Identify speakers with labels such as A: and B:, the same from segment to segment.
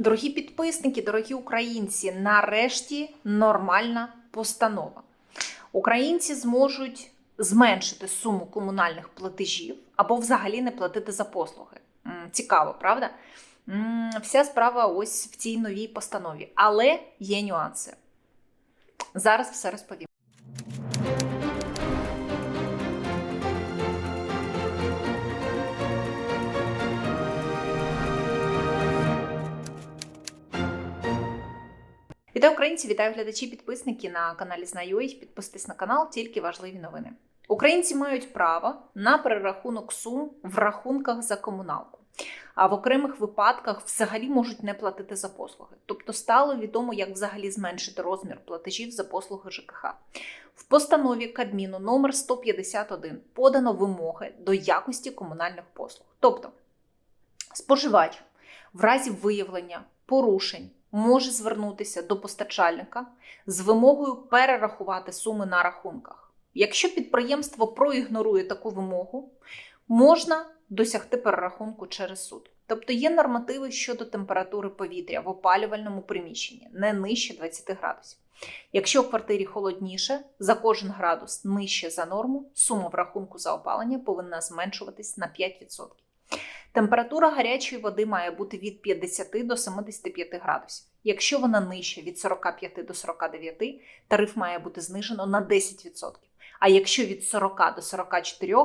A: Дорогі підписники, дорогі українці, нарешті нормальна постанова. Українці зможуть зменшити суму комунальних платежів або взагалі не платити за послуги. Цікаво, правда? Вся справа ось в цій новій постанові. Але є нюанси. Зараз все розповім. Вітаю українці, вітаю глядачі, підписники на каналі Знаю.ua. Підписуйтесь на канал, тільки важливі новини. Українці мають право на перерахунок сум в рахунках за комуналку. А в окремих випадках взагалі можуть не платити за послуги. Тобто стало відомо, як взагалі зменшити розмір платежів за послуги ЖКХ. В постанові Кабміну номер 151 подано вимоги до якості комунальних послуг. Тобто, споживач в разі виявлення порушень може звернутися до постачальника з вимогою перерахувати суми на рахунках. Якщо підприємство проігнорує таку вимогу, можна досягти перерахунку через суд. Тобто є нормативи щодо температури повітря в опалювальному приміщенні не нижче 20 градусів. Якщо в квартирі холодніше, за кожен градус нижче за норму, сума в рахунку за опалення повинна зменшуватись на 5%. Температура гарячої води має бути від 50 до 75 градусів. Якщо вона нижча від 45 до 49, тариф має бути знижено на 10%. А якщо від 40 до 44,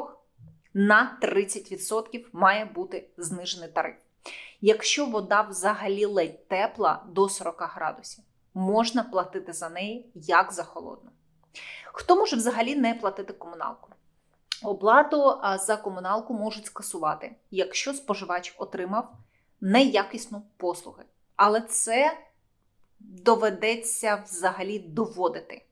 A: на 30% має бути знижений тариф. Якщо вода взагалі ледь тепла до 40 градусів, можна платити за неї як за холодну. Хто може взагалі не платити комуналку? Оплату за комуналку можуть скасувати, якщо споживач отримав неякісну послуги. Але це доведеться взагалі доводити.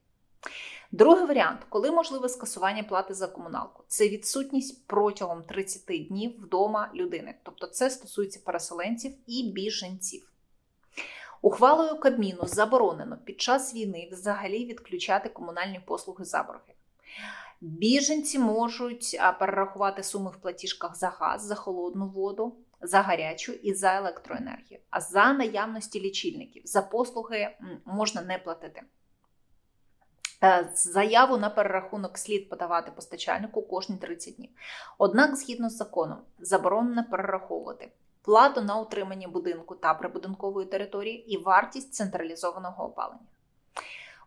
A: Другий варіант, коли можливе скасування плати за комуналку, це відсутність протягом 30 днів вдома людини. Тобто це стосується переселенців і біженців. Ухвалою Кабміну заборонено під час війни взагалі відключати комунальні послуги за борги. Біженці можуть перерахувати суми в платіжках за газ, за холодну воду, за гарячу і за електроенергію. А за наявності лічильників за послуги можна не платити. Е, Заяву на перерахунок слід подавати постачальнику кожні 30 днів. Однак, згідно з законом, заборонено перераховувати плату на утримання будинку та прибудинкової території і вартість централізованого опалення.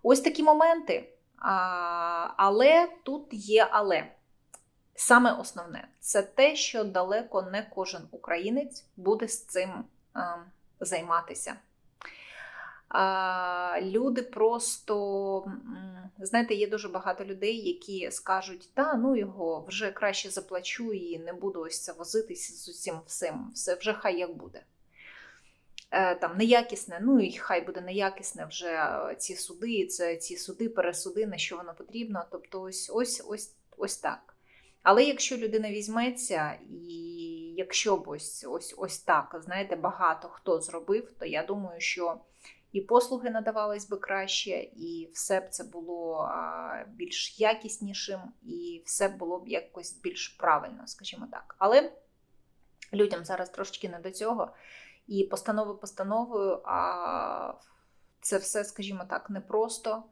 A: Ось такі моменти. А, але тут є але. Саме основне це те, що далеко не кожен українець буде з цим а, займатися. А, люди просто, знаєте, є дуже багато людей, які скажуть, та ну його вже краще заплачу і не буду ось це возитися з усім всім. Все вже хай як буде. Е, Там неякісне, ну і хай буде неякісне вже е, ці суди, це ці суди, пересуди, на що воно потрібно. Тобто, ось ось ось ось так. Але якщо людина візьметься, і якщо б ось ось ось так, знаєте, багато хто зробив, то я думаю, що і послуги надавались би краще, і все б це було більш якіснішим, і все було б якось більш правильно, скажімо так. Але людям зараз трошки не до цього. І постанови постановою, а це все, скажімо так, непросто.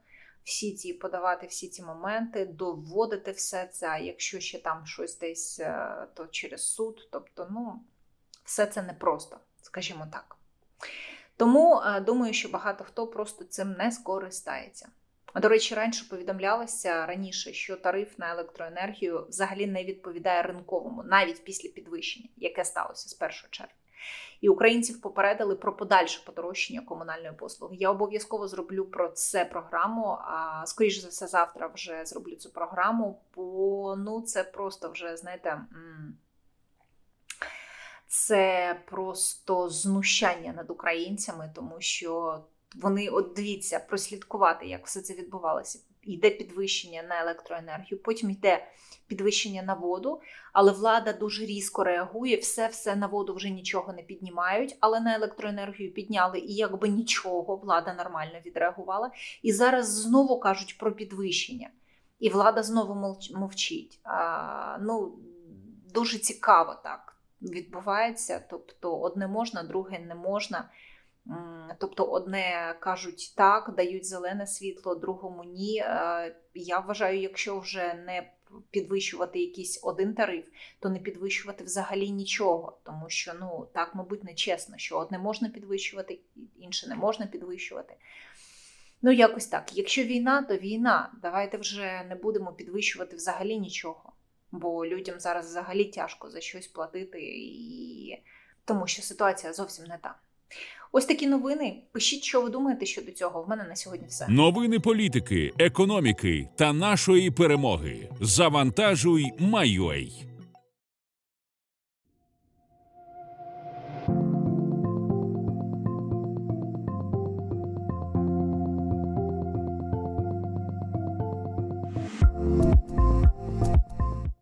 A: Всі ці подавати всі ці моменти, доводити все це. Якщо ще там щось десь, е, то через суд. Тобто, ну, все це непросто, скажімо так. Тому е, думаю, що багато хто просто цим не скористається. До речі, раніше повідомлялося раніше, що тариф на електроенергію взагалі не відповідає ринковому, навіть після підвищення, яке сталося з 1 червня. І українців попередили про подальше подорожчання комунальної послуги. Я обов'язково зроблю про це програму. А скоріше за все, завтра вже зроблю цю програму, бо ну це просто вже знаєте. Це просто знущання над українцями, тому що вони, от дивіться, прослідкувати, як все це відбувалося. Йде підвищення на електроенергію, потім йде підвищення на воду, але влада дуже різко реагує. Все все на воду вже нічого не піднімають, але на електроенергію підняли, і якби нічого, влада нормально відреагувала. І зараз знову кажуть про підвищення. І влада знову мовч- мовчить. А, ну, дуже цікаво так відбувається. Тобто, одне можна, друге не можна. Тобто, одне кажуть так, дають зелене світло, другому ні. Е, Я вважаю, якщо вже не підвищувати якийсь один тариф, то не підвищувати взагалі нічого, тому що ну так, мабуть, не чесно, що одне можна підвищувати, інше не можна підвищувати. Ну, якось так. Якщо війна, то війна. Давайте вже не будемо підвищувати взагалі нічого, бо людям зараз взагалі тяжко за щось платити, і... тому що ситуація зовсім не та. Ось такі новини. Пишіть, що ви думаєте щодо цього. В мене на сьогодні все.
B: Новини політики, економіки та нашої перемоги. Завантажуй, Майой.